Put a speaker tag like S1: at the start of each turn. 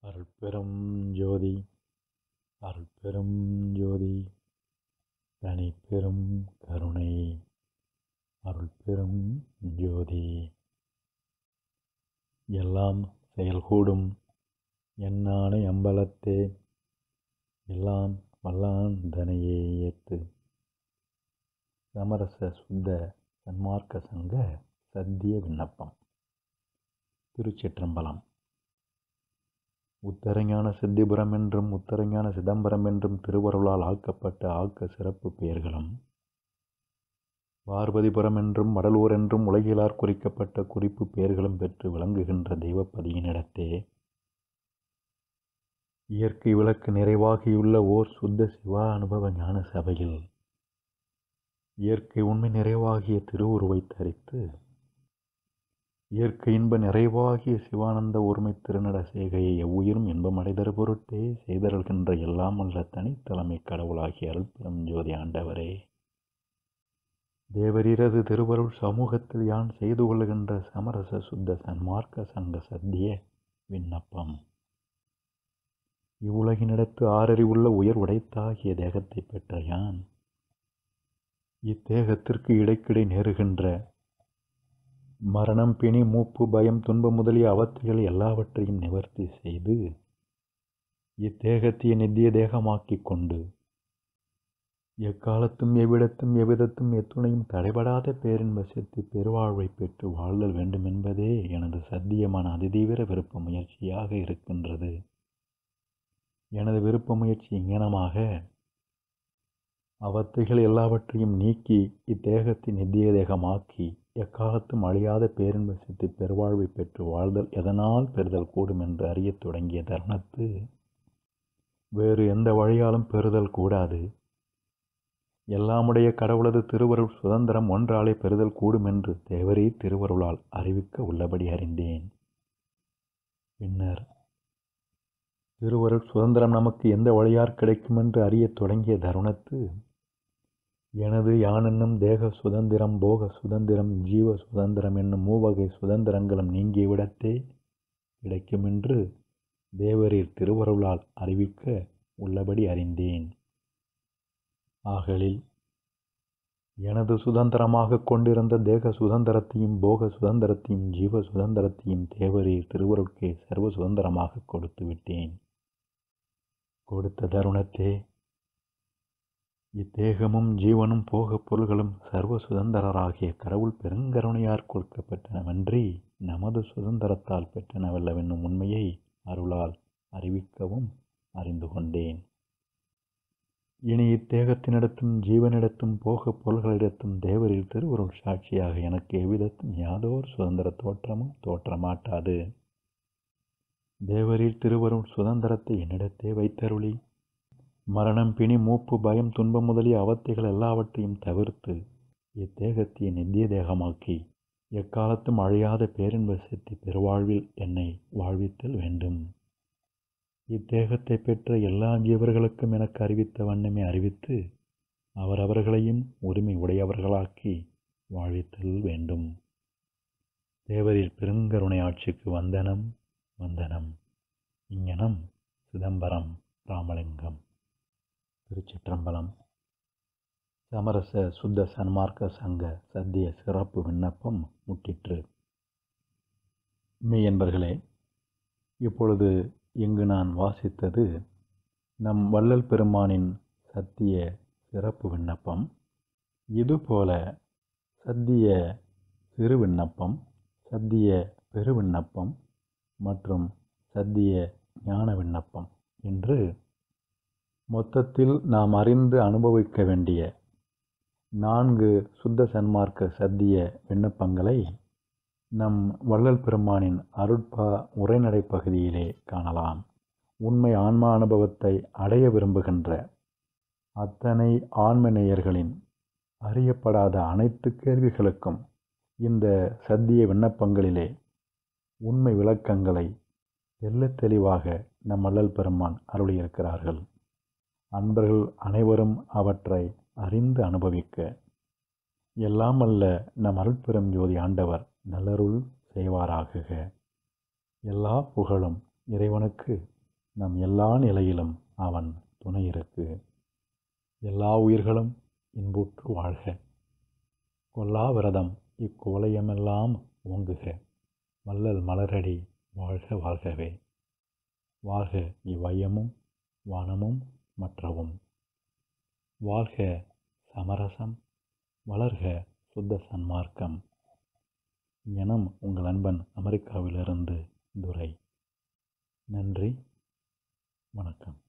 S1: அருட்பெரும் ஜோதி அருட்பெரும் ஜோதி தனிப்பெரும் கருணை அருட்பெரும் ஜோதி. எல்லாம் செயல்கூடும் என்னானை அம்பலத்தே எல்லாம் வல்லாந்தனையே ஏற்று. ஏத்து சமரச சுத்த சன்மார்க்க சங்க சத்திய விண்ணப்பம். திருச்சிற்றம்பலம். உத்தரஞான சித்திபுரம் என்றும் உத்தரஞான சிதம்பரம் என்றும் திருவருளால் ஆக்கப்பட்ட ஆக்க சிறப்பு பெயர்களும் பார்வதிபுரம் என்றும் வடலூர் என்றும் உலகிலார் குறிக்கப்பட்ட குறிப்பு பெயர்களும் பெற்று விளங்குகின்ற தெய்வப்பதியினிடத்தே இயற்கை விளக்கு நிறைவாகியுள்ள ஓர் சுத்த சிவா அனுபவ ஞான சபையில் இயற்கை உண்மை நிறைவாகிய திருவுருவை தரித்து இயற்கை இன்ப நிறைவாகிய சிவானந்த ஒருமை திருநட சேகையை எவ்வுயிரும் இன்பமடைதரு பொருட்டே செய்தருள்கின்ற எல்லாம் அல்ல தனித்தலைமை கடவுளாகிய அருள்பெரும் ஜோதி ஆண்டவரே. தேவரீரது திருவருள் சமூகத்தில் யான் செய்து கொள்ளுகின்ற சமரச சுத்த சன்மார்க்க சங்க சத்திய விண்ணப்பம். இவ்வுலகினிடத்து ஆறறிவுள்ள உயர் உடைத்தாகிய தேகத்தை பெற்ற யான் இத்தேகத்திற்கு இடைக்கிடை நேருகின்ற மரணம் பிணி மூப்பு பயம் துன்பம் முதலிய அவத்தைகள் எல்லாவற்றையும் நிவர்த்தி செய்து இத்தேகத்தை நித்திய தேகமாக்கிக் கொண்டு எக்காலத்தும் எவ்விடத்தும் எவ்விதத்தும் எத்துணையும் தடைபடாத பேரின்ப சித்தி பெருவாழ்வை பெற்று வாழ்தல் வேண்டும் என்பதே எனது சத்தியமான அதிதீவிர விருப்ப முயற்சியாக இருக்கின்றது. எனது விருப்ப முயற்சி இங்கனமாக அவத்தைகள் எல்லாவற்றையும் நீக்கி இத்தேகத்தை நித்திய தேகமாக்கி எக்காலத்தும் அழியாத பேரின்ப சித்தி பெருவாழ்வை பெற்று வாழ்தல் எதனால் பெறுதல் கூடும் என்று அறியத் தொடங்கிய தருணத்து வேறு எந்த வழியாலும் பெறுதல் கூடாது. எல்லாமுடைய கடவுளது திருவருள் சுதந்திரம் ஒன்றாலே பெறுதல் கூடும் என்று தேவரே திருவருளால் அறிவிக்க உள்ளபடி அறிந்தேன். பின்னர் திருவருள் சுதந்திரம் நமக்கு எந்த வழியார் கிடைக்கும் என்று அறியத் தொடங்கிய தருணத்து எனது யானென்னும் தேக சுதந்திரம் போக சுதந்திரம் ஜீவ சுதந்திரம் என்னும் மூவகை சுதந்திரங்களும் நீங்கியவிடத்தே கிடைக்குமென்று தேவரீர் திருவருளால் அறிவிக்க உள்ளபடி அறிந்தேன். ஆகலில் எனது சுதந்திரமாக கொண்டிருந்த தேக சுதந்திரத்தையும் போக சுதந்திரத்தையும் ஜீவ சுதந்திரத்தையும் தேவரீர் திருவருட்கே சர்வ சுதந்திரமாக கொடுத்து விட்டேன் கொடுத்த தருணத்தே இத்தேகமும் ஜீவனும் போகப் பொருள்களும் சர்வ சுதந்திரராகிய கடவுள் பெருங்கருணையார் கொடுக்கப்பட்டனவன்றி நமது சுதந்திரத்தால் பெற்றனவல்லவென்னும் உண்மையை அருளால் அறிவிக்கவும் அறிந்து கொண்டேன். இனி இத்தேகத்தினிடத்தும் ஜீவனிடத்தும் போகப் பொருள்களிடத்தும் தேவரில் திருவருள் சாட்சியாக எனக்கு எவ்விதத்தும் யாதோர் சுதந்திர தோற்றமும் தோற்றமாட்டாது. தேவரில் திருவருள் சுதந்திரத்தை என்னிடத்தே வைத்தருளி மரணம் பிணி மூப்பு பயம் துன்பம் முதலிய அவத்தைகள் எல்லாவற்றையும் தவிர்த்து இத்தேகத்தை நித்திய தேகமாக்கி எக்காலத்தும் அழியாத பேரின்ப சித்தி பெருவாழ்வில் என்னை வாழ்வித்தல் வேண்டும். இத்தேகத்தை பெற்ற எல்லா ஜீவர்களுக்கும் எனக்கு அறிவித்த வண்ணமே அறிவித்து அவரவர்களையும் உரிமை உடையவர்களாக்கி வாழ்வித்தல் வேண்டும். தேவரில் பெருங்கருணை ஆட்சிக்கு வந்தனம் வந்தனம். இங்கனம் சிதம்பரம் ராமலிங்கம். திருச்சிற்றம்பலம். சமரச சுத்த சன்மார்க்க சங்க சத்திய சிறப்பு விண்ணப்பம் முட்டிற்று மெய்யன்பர்களே இப்பொழுது இங்கு நான் வாசித்தது நம் வள்ளல் பெருமானின் சத்திய சிறப்பு விண்ணப்பம். இதுபோல சத்திய சிறு விண்ணப்பம் சத்திய பெருவிண்ணப்பம் மற்றும் சத்திய ஞான விண்ணப்பம் என்று மொத்தத்தில் நாம் அறிந்து அனுபவிக்க வேண்டிய நான்கு சுத்த சன்மார்க்க சத்திய விண்ணப்பங்களை நம் வள்ளல் பெருமானின் அருட்பா உரைநடை பகுதியிலே காணலாம். உண்மை ஆன்மா அனுபவத்தை அடைய விரும்புகின்ற அத்தனை ஆன்ம நேயர்களின் அறியப்படாத அனைத்து கேள்விகளுக்கும் இந்த சத்திய விண்ணப்பங்களிலே உண்மை விளக்கங்களை தெல்ல தெளிவாக நம் வள்ளல் பெருமான் அருளியிருக்கிறார்கள். அன்பர்கள் அனைவரும் அவற்றை அறிந்து அனுபவிக்க. எல்லாம் அல்ல நம் அருட்பெரும் ஜோதி ஆண்டவர் நல்லருள் செய்வாராகுக. எல்லா புகழும் இறைவனுக்கு நம் எல்லா நிலையிலும் அவன் துணை இருக்கு எல்லா உயிர்களும் இன்புற்று வாழ்க. கொல்லா விரதம் இக்கோலயமெல்லாம் ஓங்குக. வள்ளல் மலரடி வாழ்க வாழ்கவே. வாழ்க இவ்வையமும் வானமும் மற்றவும். வாழ்க சமரசம் வளர்க சுத்த சன்மார்க்கம். எனம் உங்கள் அன்பன் அமெரிக்காவிலிருந்து துரை. நன்றி வணக்கம்.